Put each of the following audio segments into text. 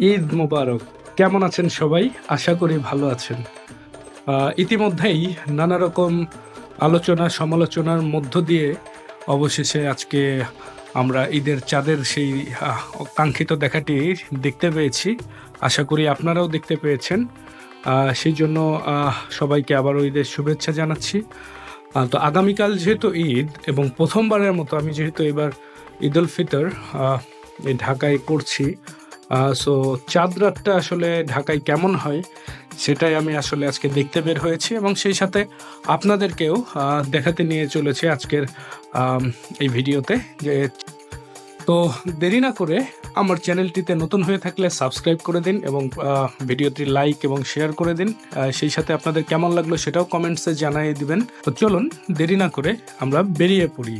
ঈদ মোবারক। কেমন আছেন সবাই? আশা করি ভালো আছেন। ইতিমধ্যেই নানা রকম আলোচনা, সমালোচনার মধ্য দিয়ে অবশেষে আজকে আমরা ঈদের চাঁদের সেই কাঙ্ক্ষিত দেখাটি দেখতে পেয়েছি। আশা করি আপনারাও দেখতে পেয়েছেন। সেই জন্য সবাইকে আবারও ঈদের শুভেচ্ছা জানাচ্ছি। তো আগামীকাল যেহেতু ঈদ এবং প্রথমবারের মতো আমি যেহেতু এবার ঈদ উল ফিতর ঢাকায় করছি সো চাঁদ রাতটা আসলে ঢাকায় কেমন হয় সেটাই আমি আসলে আজকে দেখতে বের হয়েছি এবং সেই সাথে আপনাদেরকেও দেখাতে নিয়ে চলেছে আজকের এই ভিডিওতে যে তো দেরি না করে আমার চ্যানেলটিতে নতুন হয়ে থাকলে সাবস্ক্রাইব করে দিন এবং ভিডিওটি লাইক এবং শেয়ার করে দিন। সেই সাথে আপনাদের কেমন লাগল সেটাও কমেন্টসে জানিয়ে দিবেন। তো চলুন দেরি না করে আমরা বেরিয়ে পড়ি।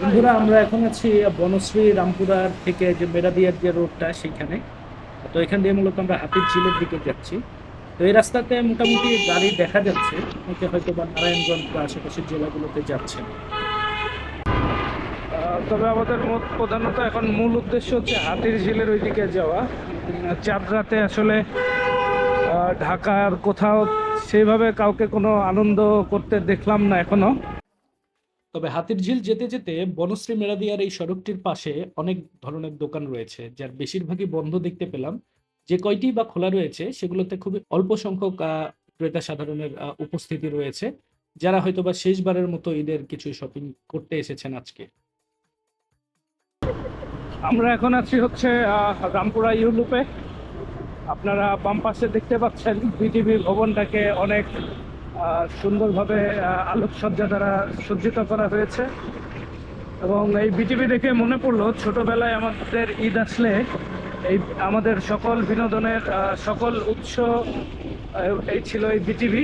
বন্ধুরা আমরা এখন আছি বনশ্রী রামপুরার থেকে যে বেড়াদিয়ার যে রোডটা সেইখানে। তো এখান দিয়ে মূলত আমরা হাতির ঝিলের দিকে যাচ্ছি। তো এই রাস্তাতে মোটামুটি গাড়ি দেখা যাচ্ছে। অনেকে হয়তো বা নারায়ণগঞ্জ বা আশেপাশের জেলাগুলোতে যাচ্ছেন। তবে আমাদের প্রধানত এখন মূল উদ্দেশ্য হচ্ছে হাতির ঝিলের ওইদিকে যাওয়া। উম, চাঁদ রাতে আসলে ঢাকার কোথাও সেইভাবে কাউকে কোনো আনন্দ করতে দেখলাম না এখনও। তবে হাতির ঝিল যেতে যেতে বনশ্রী মেরাদিয়ার এই সড়কটির পাশে অনেক ধরনের দোকান রয়েছে, যার বেশিরভাগই বন্ধ দেখতে পেলাম। যে কয়টি বা খোলা রয়েছে, সেগুলোতে খুবই অল্প সংখ্যক ক্রেতা সাধারণের উপস্থিতি রয়েছে, যারা হয়তো বা শেষবারের মতো ঈদের কিছু শপিং করতে এসেছেন আজকে। আমরা এখন আছি হচ্ছে রামপুরা ইউলুপে আপনারা বাম পাশে দেখতে পাচ্ছেন বিটিভি ভবনটাকে অনেক সুন্দরভাবে আলোকসজ্জা দ্বারা সজ্জিত করা হয়েছে। এবং এই বিটিভি দেখে মনে পড়ল, ছোটবেলায় আমাদের ঈদ আসলে এই আমাদের সকল বিনোদনের সকল উৎস এই ছিল এই বিটিভি।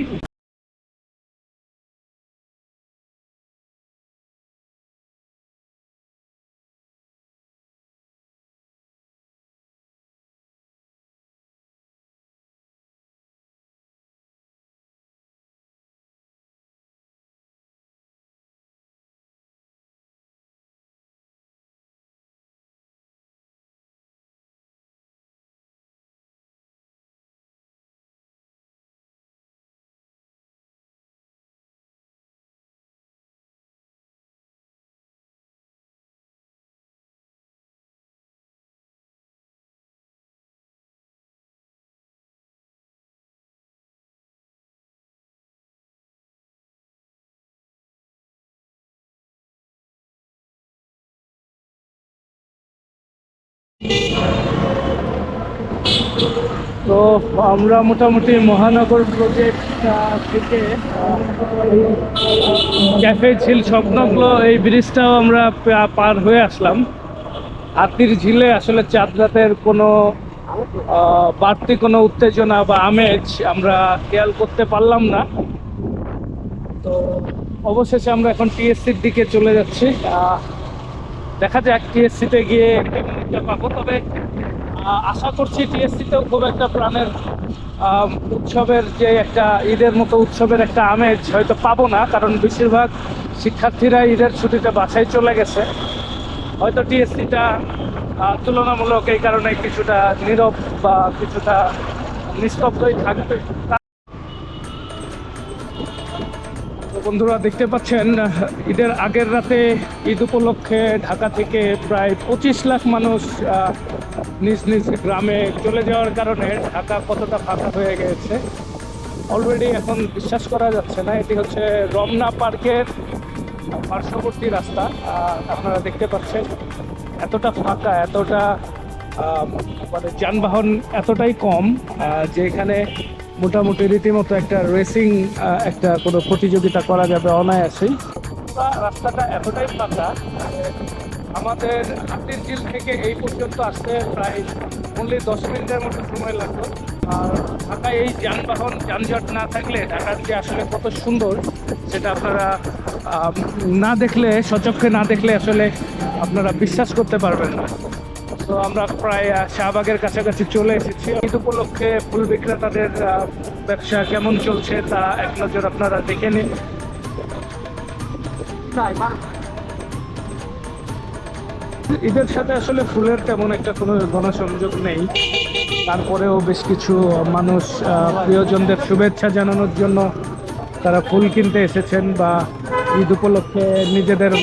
তো আমরা মোটামুটি মহানগর প্রজেক্ট থেকে ক্যাফে ঝিল স্বপ্নগ্ল এই ব্রিজটাও আমরা পার হয়ে আসলাম। হাতির ঝিলে আসলে চাঁদ রাতের কোনো বাড়তি কোনো উত্তেজনা বা আমেজ আমরা খেয়াল করতে পারলাম না। তো অবশেষে আমরা এখন টিএসসির দিকে চলে যাচ্ছি। দেখা যাক টিএসসিতে গিয়ে পাবো, তবে আশা করছি টিএসসিতেও খুব একটা প্রাণের উৎসবের যে একটা ঈদের মতো উৎসবের একটা আমেজ হয়তো পাবো না, কারণ বেশিরভাগ শিক্ষার্থীরা ঈদের ছুটিতে বাসায় চলে গেছে। হয়তো টিএসসিটা তুলনামূলক এই কারণে কিছুটা নীরব বা কিছুটা নিস্তব্ধই থাকবে। বন্ধুরা দেখতে পাচ্ছেন, ঈদের আগের রাতে ঈদ উপলক্ষে ঢাকা থেকে প্রায় পঁচিশ লাখ মানুষ নিজ নিজ গ্রামে চলে যাওয়ার কারণে ঢাকা কতটা ফাঁকা হয়ে গেছে। অলরেডি এখন বিশ্বাস করা যাচ্ছে না, এটি হচ্ছে রমনা পার্কের পার্শ্ববর্তী রাস্তা। আপনারা দেখতে পাচ্ছেন, এতটা ফাঁকা, এতটা মানে যানবাহন এতটাই কম যে এখানে মোটামুটি রীতিমতো একটা রেসিং একটা কোনো প্রতিযোগিতা করা যাবে অনায়াসেই। রাস্তাটা এতটাই ফাঁকা, আমাদের হাতির ঝিল থেকে এই পর্যন্ত আসতে প্রায় অনলি দশ মিনিটের মতো সময় লাগতো আর ঢাকায় এই যানবাহন, যানজট না থাকলে ঢাকার যে আসলে কত সুন্দর, সেটা আপনারা না দেখলে, সচক্ষে না দেখলে আসলে আপনারা বিশ্বাস করতে পারবেন না। তো আমরা প্রায় শাহবাগের কাছাকাছি চলে এসেছি। ঈদ উপলক্ষে ফুল বিক্রেতাদের ব্যবসা কেমন চলছে তা এক নজর আপনারা দেখে নিন। ঈদের সাথে আসলে ফুলের তেমন একটা কোনো গণসংযোগ নেই। তারপরেও বেশ কিছু মানুষ প্রিয়জনদের শুভেচ্ছা জানানোর জন্য তারা ফুল কিনতে এসেছেন বা ঈদ উপলক্ষে নিজেদের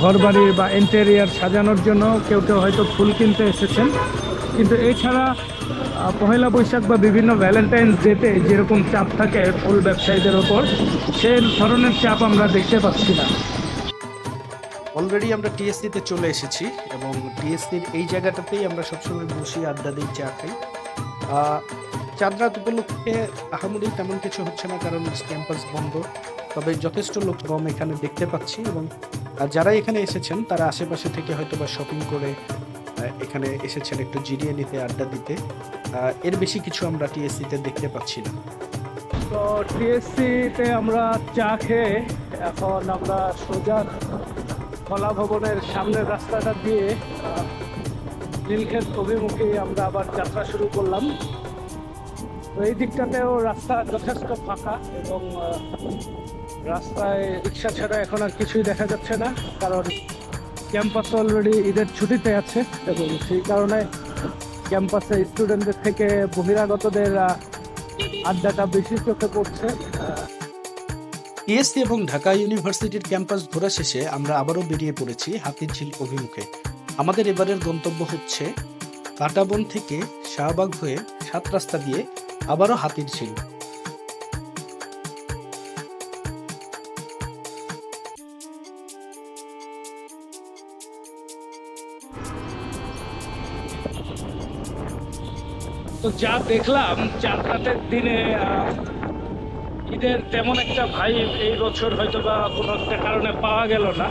ঘর বাড়ি বা ইন্টেরিয়ার সাজানোর জন্য কেউ কেউ হয়তো ফুল কিনতে এসেছেন। কিন্তু এছাড়া পহেলা বৈশাখ বা বিভিন্ন ভ্যালেন্টাইন্স ডেতে যেরকম চাপ থাকে ফুল ব্যবসায়ীদের ওপর সেই ধরনের চাপ আমরা দেখতে পাচ্ছি না। অলরেডি আমরা টিএসসিতে চলে এসেছি এবং টিএসসির এই জায়গাটাতেই আমরা সবসময় বসি আড্ডা দিই চা খাই। আহ, চাঁদ রাত উপলক্ষে আহামরি তেমন কিছু হচ্ছে না কারণ ক্যাম্পাস বন্ধ। তবে যথেষ্ট লোক কম এখানে দেখতে পাচ্ছি এবং আহ, যারা এখানে এসেছেন তারা আশেপাশে থেকে হয়তো বা শপিং করে এখানে এসেছেন একটু জিরিয়ে নিতে আড্ডা দিতে। এর বেশি কিছু আমরা টিএসসিতে দেখতে পাচ্ছি না। তো টিএসসিতে আমরা চা খেয়ে এখন আমরা সোজা কলা ভবনের সামনের রাস্তাটা দিয়ে নীলক্ষেত অভিমুখে আমরা আবার যাত্রা শুরু করলাম। তো এই দিকটাতেও রাস্তা যথেষ্ট ফাঁকা এবং রাস্তায় রিক্সা ছাড়া এখন আর কিছুই দেখা যাচ্ছে না কারণ ক্যাম্পাস অলরেডি ঈদের ছুটিতে আছে এবং সেই কারণে ক্যাম্পাসে স্টুডেন্টদের থেকে বহিরাগতদের আড্ডাটা বেশি চোখে পড়ছে। আহ, টিএসসি এবং ঢাকা ইউনিভার্সিটির ক্যাম্পাস ঘোরা শেষে আমরা আবারও বেরিয়ে পড়েছি হাতিরঝিল অভিমুখে। আমাদের এবারের গন্তব্য হচ্ছে কাটাবন থেকে শাহবাগ হয়ে সাত রাস্তা দিয়ে আবারও হাতিরঝিল তো যা দেখলাম রাতের দিনে ঈদের তেমন একটা ভাই এই বছর হয়তো বা কোনো একটা কারণে পাওয়া গেল না।